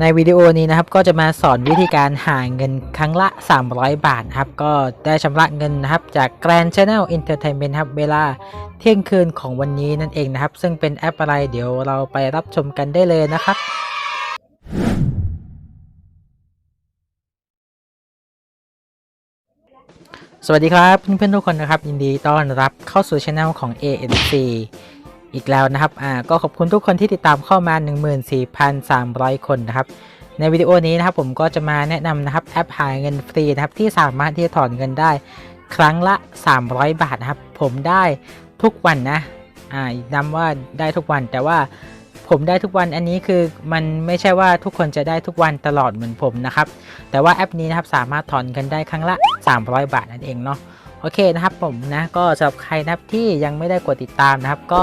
ในวิดีโอนี้นะครับก็จะมาสอนวิธีการหาเงินครั้งละ 300 บาทครับก็ได้ชำระเงินนะครับจาก Grand Channel Entertainment ครับเวลาเที่ยงคืนของวันนี้นั่นเองนะครับ ซึ่งเป็นแอปอะไรเดี๋ยวเราไปรับชมกันได้เลยนะครับสวัสดีครับเพื่อนๆทุกคนนะครับ ยินดีต้อนรับเข้าสู่ช anel ของ ANC อีกแล้วนะครับ อ่า ก็ขอบคุณทุกคนที่ติดตามเข้ามา 14,300 คนนะครับ ในวิดีโอนี้นะครับผมก็จะมาแนะนำนะครับแอปหาเงินฟรีนะครับที่สามารถที่จะถอนเงินได้ครั้งละ 300 บาทนะครับ ผมได้ทุกวันนะ อ่าย้ำว่าได้ทุกวัน แต่ว่าผมได้ทุกวันอันนี้คือมันไม่ใช่ว่าทุกคนจะได้ทุกวันตลอดเหมือนผมนะครับ แต่ว่าแอปนี้นะครับสามารถถอนเงินได้ครั้งละ 300 บาทนั่นเองเนาะโอเคนะครับผมนะก็สำหรับใครนะครับที่ยังไม่ได้กดติดตามนะครับก็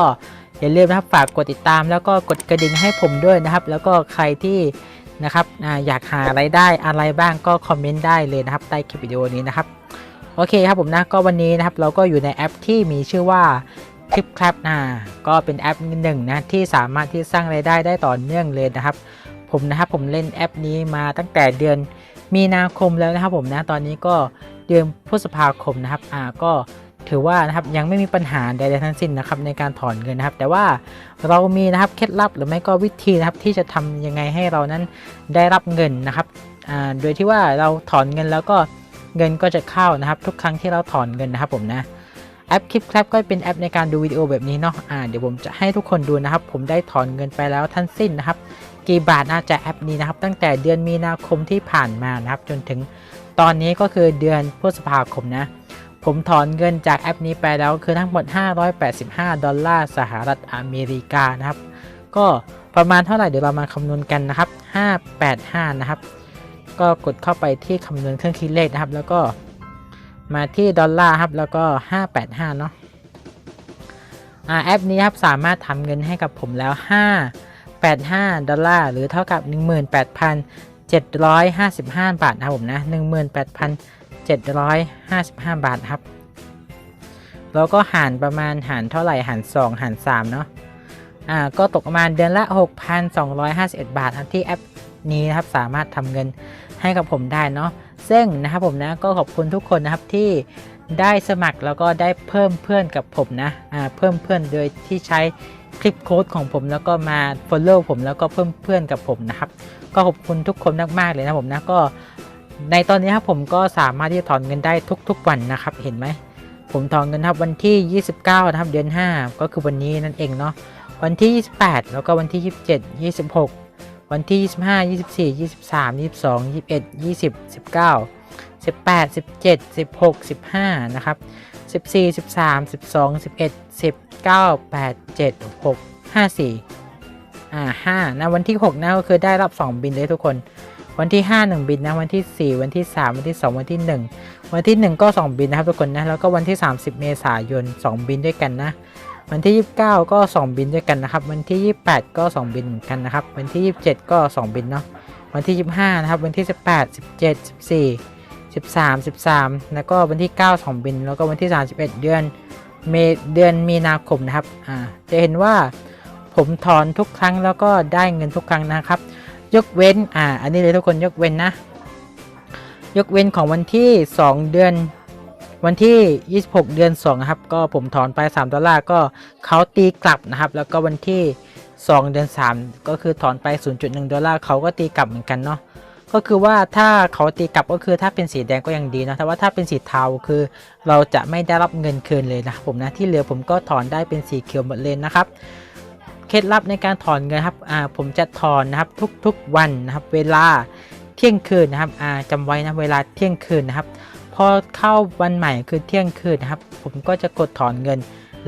อย่าลืมนะครับฝากกดติดตามแล้วก็กดกระดิ่งให้ผมด้วยนะครับ แล้วก็ใครที่นะครับออยากหาไรายได้อะไรบ้างก็คอมเมนต์ได้เลยนะครับใต้คลิปวิดีโอนี้นะครับโอเคครับผมนะก็วันนี้นะครับเราก็อยู่ในแอปที่มีชื่อว่าคลิปครับนะก็เป็นแอปหนึ่งนะที่สามารถที่สร้างไรายได้ได้ต่อเนื่องเลยนะครับ ผมนะครับผมเล่นแอปนี้มาตั้งแต่เดือนมีนาคมแล้วนะครับผมนะตอนนี้ก็เดือนพฤษภาคมนะครับอ่าก็ ถือว่านะครับยังไม่มีปัญหาใดๆทั้งสิ้นนะครับในการถอนเงินนะครับ แต่ว่าเรามีนะครับเคล็ดลับหรือไม่ก็วิธีนะครับที่จะทำยังไงให้เรานั้นได้รับเงินนะครับโดยที่ว่าเราถอนเงินแล้วก็เงินก็จะเข้านะครับ ทุกครั้งที่เราถอนเงินนะครับผมนะแอปคลิปครับก็เป็นแอปในการดูวิดีโอแบบนี้เนาะเดี๋ยวผมจะให้ทุกคนดูนะครับ ผมได้ถอนเงินไปแล้วทั้งสิ้นนะครับ กี่บาทน่าจะแอปนี้นะครับ ตั้งแต่เดือนมีนาคมที่ผ่านมานะครับ จนถึงตอนนี้ก็คือเดือนพฤษภาคมนะ ผมถอนเงินจากแอปนี้ไปแล้วคือทั้งหมด 585 ดอลลาร์สหรัฐอเมริกานะครับ ก็ประมาณเท่าไหร่เดี๋ยวเรามาคำนวณกันนะครับ 585 นะครับ ก็กดเข้าไปที่คำนวณเครื่องคิดเลขนะครับ แล้วก็มาที่ดอลลาร์ครับ แล้วก็ 585 เนาะอ่าแอปนี้ครับสามารถทำเงินให้กับผมแล้ว 585 ดอลลาร์หรือเท่ากับ 18,755 บาทนะครับผมนะ 755 บาทครับ แล้วก็หารประมาณหารเท่าไหร่หาร 2 หาร 3 เนาะอ่าก็ตกประมาณเดือนละ 6,251 บาทครับที่แอปนี้นะครับสามารถทำเงินให้กับผมได้เนาะซึ่งนะครับผมนะก็ขอบคุณทุกคนนะครับที่ได้สมัครแล้วก็ได้เพิ่มเพื่อนกับผมนะอ่าเพิ่มเพื่อนโดยที่ใช้คลิปโค้ดของผมแล้วก็มา follow ผมแล้วก็เพิ่มเพื่อนกับผมนะครับ ก็ขอบคุณทุกคนมากๆเลยนะผมนะก็ ในตอนนี้ครับผมก็สามารถที่จะถอนเงินได้ทุก ๆ วันนะครับเห็นไหมผมถอนเงินครับวันที่ 29 นะครับเดือน 5 ก็คือวันนี้นั่นเองเนาะวันที่ 28 แล้วก็วันที่ 27 26 วันที่ 25 24 23 22 21 20 19 18 17 16 15นะครับ14 13 12 11 10 9 8 7 6 5 4อ่า5นะวันที่6นะก็คือได้รับ 2 บินเลยทุกคน วันที่ 5 1 บินนะวันที่ 4 วันที่ 3 วันที่ 2 วันที่ 1 วันที่ 1 ก็ 2 บินนะครับทุกคนนะแล้วก็วันที่ 30 เมษายน 2 บินด้วยกันนะ วันที่ 29 ก็ 2 บินด้วยกันนะครับ วันที่ 28 ก็ 2 บินเหมือนกันนะครับ วันที่ 27 ก็ 2 บินเนาะวันที่ 25 นะครับ วันที่ 18 17 14 13 13 แล้วก็วันที่ 9 2 บิน แล้วก็วันที่ 31 เดือนเมเดือนมีนาคมนะครับอ่าจะเห็นว่าผมถอนทุกครั้งแล้วก็ได้เงินทุกครั้งนะครับ ยกเว้น อ่า อันนี้เลยทุกคนยกเว้นนะ ยกเว้นของวันที่ 2 เดือน วันที่ 26 เดือน2นะครับ ก็ผมถอนไป 3 ดอลลาร์ ก็เขาตีกลับนะครับ แล้วก็วันที่ 2 เดือน 3 ก็คือถอนไป 0.1 ดอลลาร์ เขาก็ตีกลับเหมือนกันเนาะ ก็คือว่าถ้าเขาตีกลับก็คือถ้าเป็นสีแดงก็ยังดีนะแต่ว่าถ้าเป็นสีเทาคือ เราจะไม่ได้รับเงินคืนเลยนะผมนะ ที่เหลือผมก็ถอนได้เป็นสีเขียวหมดเลยนะครับ เคล็ดลับในการถอนเงินครับอ่าผมจะถอนนะครับทุกๆวันนะครับเวลาเที่ยงคืนนะครับอ่าจำไว้นะเวลาเที่ยงคืนนะครับ พอเข้าวันใหม่คือเที่ยงคืนนะครับ ผมก็จะกดถอนเงิน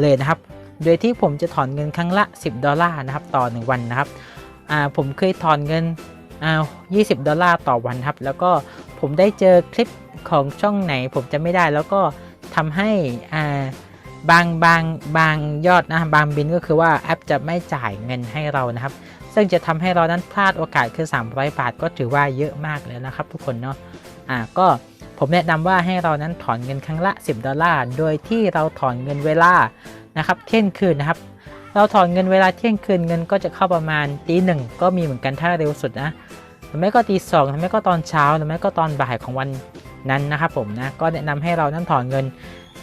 เลยนะครับ โดยที่ผมจะถอนเงินครั้งละ 10 ดอลลาร์นะครับต่อ 1 วันนะครับอ่าผมเคยถอนเงินอ่า20 ดอลลาร์ต่อวันครับ แล้วก็ผมได้เจอคลิปของช่องไหนผมจะไม่ได้แล้วก็ทำให้อ่า บางบางบางยอดนะบางบินก็คือว่าแอปจะไม่จ่ายเงินให้เรานะครับ ซึ่งจะทำให้เรานั้นพลาดโอกาสคือ 300 บาทก็ถือว่าเยอะมากเลยนะครับทุกคนเนาะอ่าก็ผมแนะนำว่าให้เรานั้นถอนเงินครั้งละ 10 ดอลลาร์ โดยที่เราถอนเงินเวลานะครับเที่ยงคืนนะครับ เราถอนเงินเวลาเที่ยงคืนเงินก็จะเข้าประมาณตีหนึ่งก็มีเหมือนกันถ้าเร็วสุดนะหรือไม่ก็ตีสองหรือไม่ก็ตอนเช้าหรือไม่ก็ตอนบ่ายของวันนั้นนะครับผมนะก็แนะนำให้เรานั้นถอนเงิน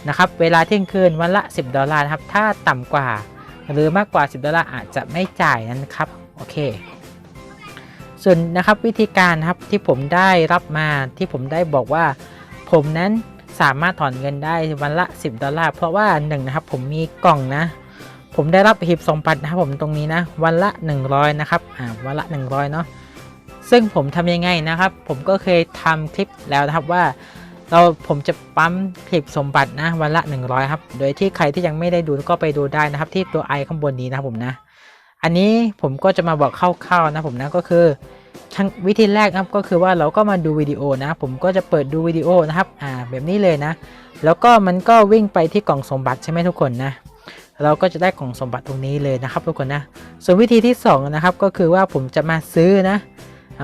นะครับเวลาเที่ยงคืนวันละ 10 ดอลลาร์นะครับถ้าต่ำกว่าหรือมากกว่า 10 ดอลลาร์อาจจะไม่จ่ายนะครับโอเค ส่วนนะครับวิธีการครับที่ผมได้รับมาที่ผมได้บอกว่า ผมนั้นสามารถถอนเงินได้วันละ 10 ดอลลาร์เพราะว่าหนึ่งนะครับผมมีกล่องนะ ผมได้รับหีบสมบัตินะครับผมตรงนี้นะวันละ 100 นะครับอ่าวันละ 100 เนาะซึ่งผมทำยังไงนะครับ ผมก็เคยทำคลิปแล้วนะครับว่า เราผมจะปั๊มหีบสมบัตินะวันละ 100 ครับ โดยที่ใครที่ยังไม่ได้ดูก็ไปดูได้นะครับ ที่ตัวไอข้างบนนี้นะผมนะ อันนี้ผมก็จะมาบอกคร่าวๆนะผมนะก็คือทั้งวิธีแรกครับก็คือว่าเราก็มาดูวิดีโอนะ ผมก็จะเปิดดูวิดีโอนะครับอ่าแบบนี้เลยนะ แล้วก็มันก็วิ่งไปที่กล่องสมบัติใช่ไหมทุกคนนะ เราก็จะได้กล่องสมบัติตรงนี้เลยนะครับทุกคนนะ ส่วนวิธีที่2นะครับก็คือว่าผมจะมาซื้อนะ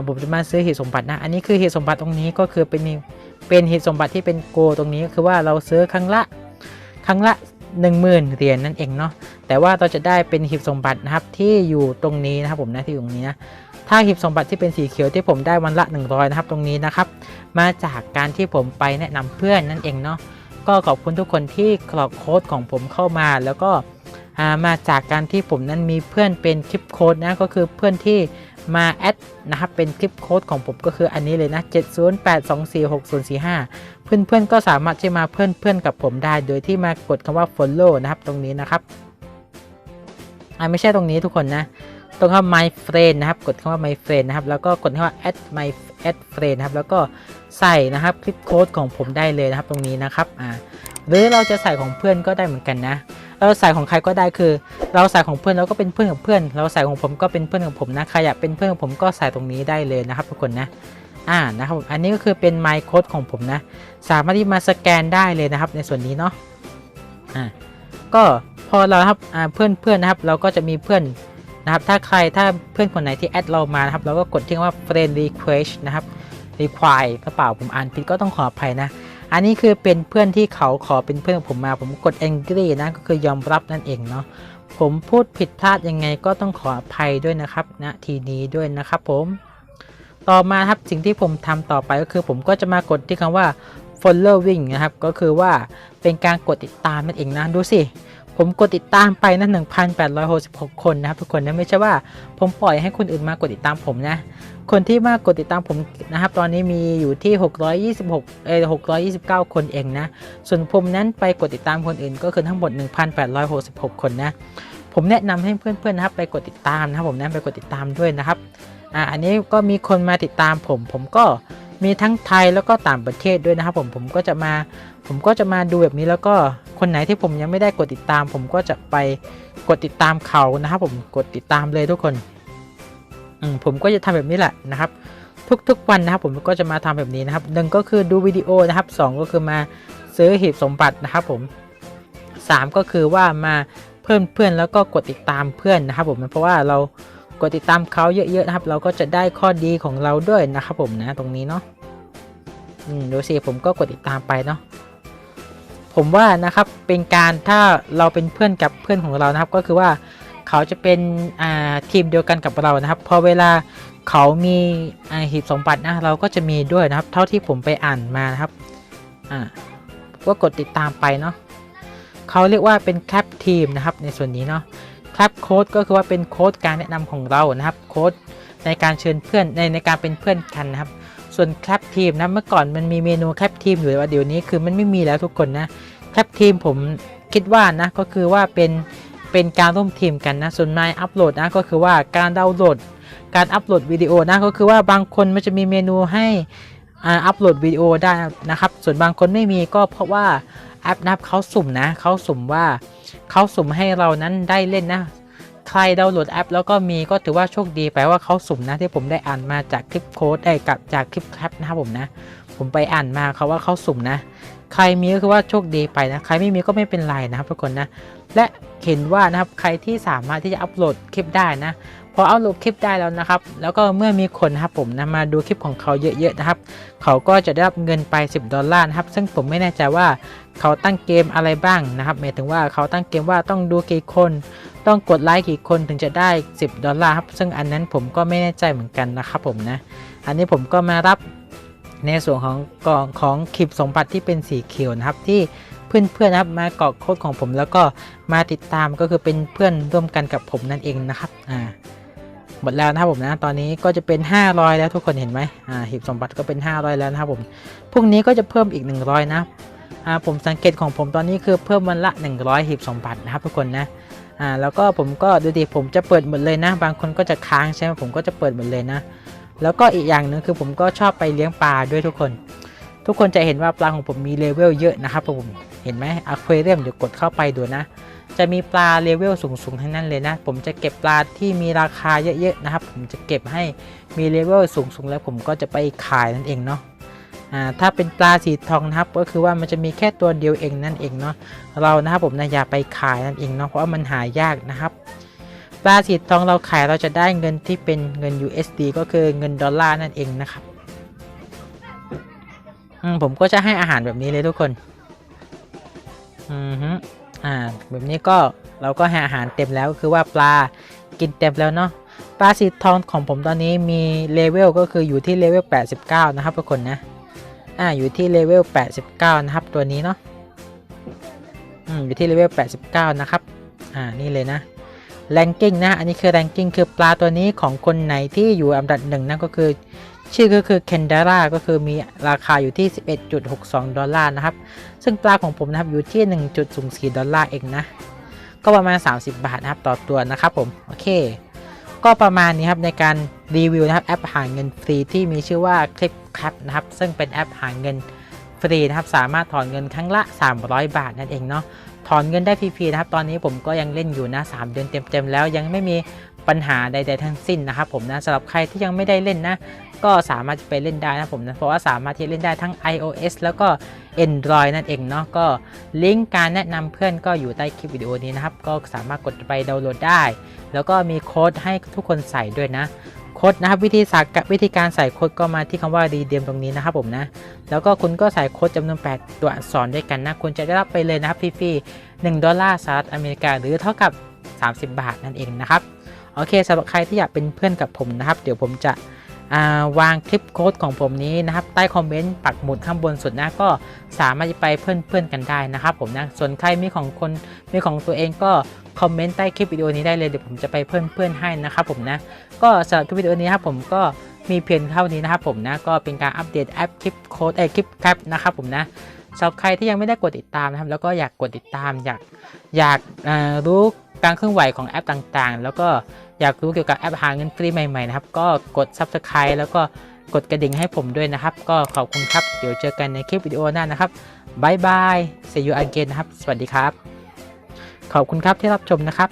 ผมจะมาซื้อเหีบสมบัตินะ อันนี้คือเหีบสมบัติตรงนี้ก็คือเป็นเป็นเหีบสมบัติที่เป็นโกตรงนี้ก็คือว่าเราซื้อครั้งละครั้งละ 10,000เหรียญนั่นเองเนาะ แต่ว่าเราจะได้เป็นหีบสมบัตินะครับที่อยู่ตรงนี้นะครับผมนะที่อยู่ตรงนี้นะ ถ้าหีบสมบัติที่เป็นสีเขียวที่ผมได้วันละ 100 นะครับตรงนี้นะครับ มาจากการที่ผมไปแนะนำเพื่อนนั่นเองเนาะ ก็ขอบคุณทุกคนที่กรอกโค้ดของผมเข้ามาแล้วก็มาจากการที่ผมนั้นมีเพื่อนเป็นคลิปโค้ดนะก็คือเพื่อนที่ มาแอดนะครับเป็นคลิปโค้ดของผมก็คืออันนี้เลยนะ708246045 เพื่อนๆก็สามารถที่มาเพื่อนๆกับผมได้ โดยที่มากดคำว่า follow นะครับตรงนี้นะครับอ่าไม่ใช่ตรงนี้ทุกคนนะ ตรงคำว่า my friend นะครับ กดคำว่า my friend นะครับ แล้วก็กดคำว่า add my add friend นะครับ แล้วก็ใส่นะครับคลิปโค้ดของผมได้เลยนะครับตรงนี้นะครับ อ่า หรือเราจะใส่ของเพื่อนก็ได้เหมือนกันนะ เราใส่ของใครก็ได้คือ เราใส่ของเพื่อนเราก็เป็นเพื่อนกับเพื่อน เราใส่ของผมก็เป็นเพื่อนกับผมนะใครอยากเป็นเพื่อนกับผมก็ใส่ตรงนี้ได้เลยนะครับทุกคนนะอ่านะครับผมอันนี้ก็คือเป็น my code ของผมนะ สามารถที่มาสแกนได้เลยนะครับ ในส่วนนี้เนาะอ่าก็พอเราครับอ่าเพื่อนเพื่อนนะครับ เราก็จะมีเพื่อนนะครับ ถ้าใครถ้าเพื่อนคนไหนที่แอดเรามานะครับ เราก็กดที่ว่า friend request นะครับ require กระเป๋าผมอ่านผิดก็ต้องขออภัยนะ อันนี้คือเป็นเพื่อนที่เขาขอเป็นเพื่อนของผมมาผมกด angry นะก็คือยอมรับนั่นเองเนาะผมพูดผิดพลาดยังไงก็ต้องขออภัยด้วยนะครับณนะทีนี้ด้วยนะครับผม ต่อมาครับสิ่งที่ผมทำต่อไปก็คือ ผมก็จะมากดที่คำว่า following นะครับ ก็คือว่าเป็นการกดติดตามนั่นเองนะดูสิ ผมกดติดตามไปนะ1,866 คนนะครับทุกคนนะไม่ใช่ว่าผมปล่อยให้คนอื่นมากดติดตามผมนะ คนที่มากดติดตามผมนะครับ ตอนนี้มีอยู่ที่ 626เออ629 คนเองนะ ส่วนผมนั้นไปกดติดตามคนอื่นก็คือทั้งหมด 1,866 คนนะ ผมแนะนำให้เพื่อนๆนะครับ ไปกดติดตามนะครับผมนะไปกดติดตามด้วยนะครับอ่าอันนี้ก็มีคนมาติดตามผม ผมก็ มีทั้งไทยแล้วก็ต่างประเทศด้วยนะครับผมผมก็จะมา ผมก็จะมาดูแบบนี้แล้วก็คนไหนที่ผมยังไม่ได้กดติดตาม ผมก็จะไปกดติดตามเขานะครับผมกดติดตามเลยทุกคนอืมผมก็จะทำแบบนี้แหละนะครับ ทุกๆวันนะครับผมก็จะมาทำแบบนี้นะครับหนึ่งก็คือดูวิดีโอนะครับสองก็คือมาซื้อหีบสมบัตินะครับผมสามก็คือว่ามาเพิ่มเพื่อนแล้วก็กดติดตามเพื่อนนะครับผมเพราะว่าเรา กดติดตามเขาเยอะๆนะครับ เราก็จะได้ข้อดีของเราด้วยนะครับผมนะตรงนี้เนาะอืมดูสิผมก็กดติดตามไปเนาะผมว่านะครับเป็นการถ้าเราเป็นเพื่อนกับเพื่อนของเรานะครับ ก็คือว่าเขาจะเป็นอ่าทีมเดียวกันกับเรานะครับ พอเวลาเขามีอ่าหีบสมบัตินะเราก็จะมีด้วยนะครับ เท่าที่ผมไปอ่านมานะครับอ่าก็กดติดตามไปเนาะเขาเรียกว่าเป็นแคปทีมนะครับในส่วนนี้เนาะ แคปโค้ดก็คือว่าเป็นโค้ดการแนะนำของเรานะครับโค้ดในการเชิญเพื่อนในในการเป็นเพื่อนกันนะครับ ส่วนแคปทีมนะเมื่อก่อนมันมีเมนูแคปทีมอยู่แต่ว่าเดี๋ยวนี้คือมันไม่มีแล้วทุกคนนะแคปทีมผมคิดว่านะก็คือว่าเป็นเป็นการร่วมทีมกันนะส่วนนายอัปโหลดนะก็คือว่าการดาวน์โหลด การอัปโหลดวิดีโอนะก็คือว่าบางคนมันจะมีเมนูให้อัปโหลดวิดีโอได้นะครับ ส่วนบางคนไม่มีก็เพราะว่า อปนับเขาสุ่มนะเขาสุ่มว่าเขาสุ่มให้เรานั้นได้เล่นนะ ใครดาวน์โหลดแอป แล้วก็มีก็ถือว่าโชคดีไปว่าเขาสุ่มนะที่ผมได้อ่านมาจากคลิปโค้ดได้กับจากคลิปแคปนะครับผมนะ ผมไปอ่านมาเขาว่าเขาสุ่มนะ ใครมีก็คือว่าโชคดีไปนะใครไม่มีก็ไม่เป็นไรนะครับทุกคนนะ และเห็นว่านะครับใครที่สามารถที่จะอัปโหลดคลิปได้นะ พออัปโหลดคลิปได้แล้วนะครับ แล้วก็เมื่อมีคนนะครับผมนะมาดูคลิปของเขาเยอะๆนะครับ เขาก็จะได้รับเงินไป 10 ดอลลาร์นะครับ ซึ่งผมไม่แน่ใจว่าเขาตั้งเกมอะไรบ้างนะครับหมายถึงว่าเขาตั้งเกมว่าต้องดูกี่คน ต้องกดไลค์กี่คนถึงจะได้ 10 ดอลลาร์ครับ ซึ่งอันนั้นผมก็ไม่แน่ใจเหมือนกันนะครับผมนะ อันนี้ผมก็มารับในส่วนของกล่องของคลิปสมบัติที่เป็นสีเขียวนะครับที่เพื่อนๆนะครับมาเกรอกโค้ดของผมแล้วก็มาติดตามก็คือเป็นเพื่อนร่วมกันกับผมนั่นเองนะครับอ่า หมดแล้วนะครับผมนะ ตอนนี้ก็จะเป็น 500 แล้วทุกคนเห็นไหมอ่าหีบสมบัติก็เป็น 500 แล้วนะครับผมพรุ่งนี้ก็จะเพิ่มอีก 100 นะอ่าผมสังเกตของผมตอนนี้คือเพิ่มวันละ 100 หีบสมบัตินะครับทุกคนนะอ่าแล้วก็ผมก็ดูดิผมจะเปิดหมดเลยนะ บางคนก็จะค้างใช่ไหมผมก็จะเปิดหมดเลยนะ แล้วก็อีกอย่างหนึ่งคือผมก็ชอบไปเลี้ยงปลาด้วยทุกคน ทุกคนจะเห็นว่าปลาของผมมีเลเวลเยอะนะครับผมเห็นไหมอะควาเรียมเดี๋ยวกดเข้าไปดูนะ จะมีปลาเลเวลสูงๆทั้งนั้นเลยนะ ผมจะเก็บปลาที่มีราคาเยอะๆนะครับ ผมจะเก็บให้มีเลเวลสูงๆ แล้วผมก็จะไปขายนั่นเองเนาะอ่าถ้าเป็นปลาสีทองนะครับ ก็คือว่ามันจะมีแค่ตัวเดียวเองนั่นเองเนาะเรานะครับผมนะอย่าไปขายนั่นเองเนาะเพราะว่ามันหายากนะครับปลาสีทองเราขายเราจะได้เงินที่เป็นเงิน USD ก็คือเงินดอลลาร์นั่นเองนะครับผมก็จะให้อาหารแบบนี้เลยทุกคน อือฮึ อ่าแบบนี้ก็เราก็ห้อาหารเต็มแล้วก็คือว่าปลากินเต็มแล้วเนาะปลาสีทองของผมตอนนี้มีเลเวลก็คืออยู่ที่เลเวล 89 นะครับทุกคนนะอ่าอยู่ที่เลเวล 89 นะครับตัวนี้เนาะอืมอยู่ที่เลเวล 89 นะครับอ่านี่เลยนะแรงกิ้งนะอันนี้คือแรงกิ้งคือปลาตัวนี้ของคนไหนที่อยู่อันดับหนึ่งนั่นก็คือ ชื่อก็คือเคนดาร่าก็คือมีราคาอยู่ที่ 11.62 ดอลลาร์นะครับ ซึ่งปลาของผมนะครับอยู่ที่ 1.04 ดอลลาร์เองนะ ก็ประมาณ 30 บาทนะครับต่อตัวนะครับผม โอเค ก็ประมาณนี้ครับในการรีวิวนะครับแอปหาเงินฟรีที่มีชื่อว่า Clip Cap นะครับ ซึ่งเป็นแอปหาเงินฟรีนะครับ สามารถถอนเงินครั้งละ 300 บาทนั่นเองเนาะถอนเงินได้ฟรีๆนะครับ ตอนนี้ผมก็ยังเล่นอยู่นะ 3 เดือนเต็มๆแล้วยังไม่มี ปัญหาใด ๆ ทั้งสิ้นนะครับผมนะสำหรับใครที่ยังไม่ได้เล่นนะ ก็สามารถไปเล่นได้นะผมนะเพราะว่าสามารถที่เล่นได้ทั้ง iOS แล้วก็ Android นั่นเองเนาะก็ลิงก์การแนะนำเพื่อนก็อยู่ใต้คลิปวิดีโอนี้นะครับ ก็สามารถกดไปดาวน์โหลดได้ แล้วก็มีโค้ดให้ทุกคนใส่ด้วยนะโค้ดนะครับวิธีสักวิธีการใส่โค้ดก็มาที่คำว่า redeem ตรงนี้นะครับผมนะ แล้วก็คุณก็ใส่โค้ดจำนวน 8 ตัวอักษรด้วยกันนะ คุณจะได้รับไปเลยนะครับฟรีๆ1ดอลลาร์สหรัฐอเมริกาหรือเท่ากับ 30 บาทนั่นเองนะครับ โอเคสำหรับใครที่อยากเป็นเพื่อนกับผมนะครับ เดี๋ยวผมจะาวางคลิปโค้ดของผมนี้นะครับ ใต้คอมเมนต์ปักหมุดข้างบนสุดนะก็สามารถไปเพื่อนเพื่อนๆกันได้นะครับ ผมนะส่วนใครมีของคนมีของตัวเองก็คอมเมนต์ใต้คลิปวิดีโอนี้ได้เลยเดี๋ยวผมจะไปเพื่อนเพื่อนๆให้นะครับผมนะก็สำหรับคลิปวิดีโอนี้ครับผมก็มีเพียงเท่านี้นะครับผมนะก็เป็นการอัปเดตแอปคลิปโค้ดเอ้ยคลิปแคปนะครับผมนะ สำหรับใครที่ยังไม่ได้กดติดตามนะครับแล้วก็อยากกดติดตามอยากอยากรู้การเคลื่อนไหวของแอปต่างๆ แล้วก็อยากรู้เกี่ยวกับแอปหาเงินฟรีใหม่ๆนะครับก็กด Subscribe แล้วก็กดกระดิ่งให้ผมด้วยนะครับ ก็ขอบคุณครับ เดี๋ยวเจอกันในคลิปวิดีโอหน้านะครับบายบาย see you again นะครับ สวัสดีครับ ขอบคุณครับที่รับชมนะครับ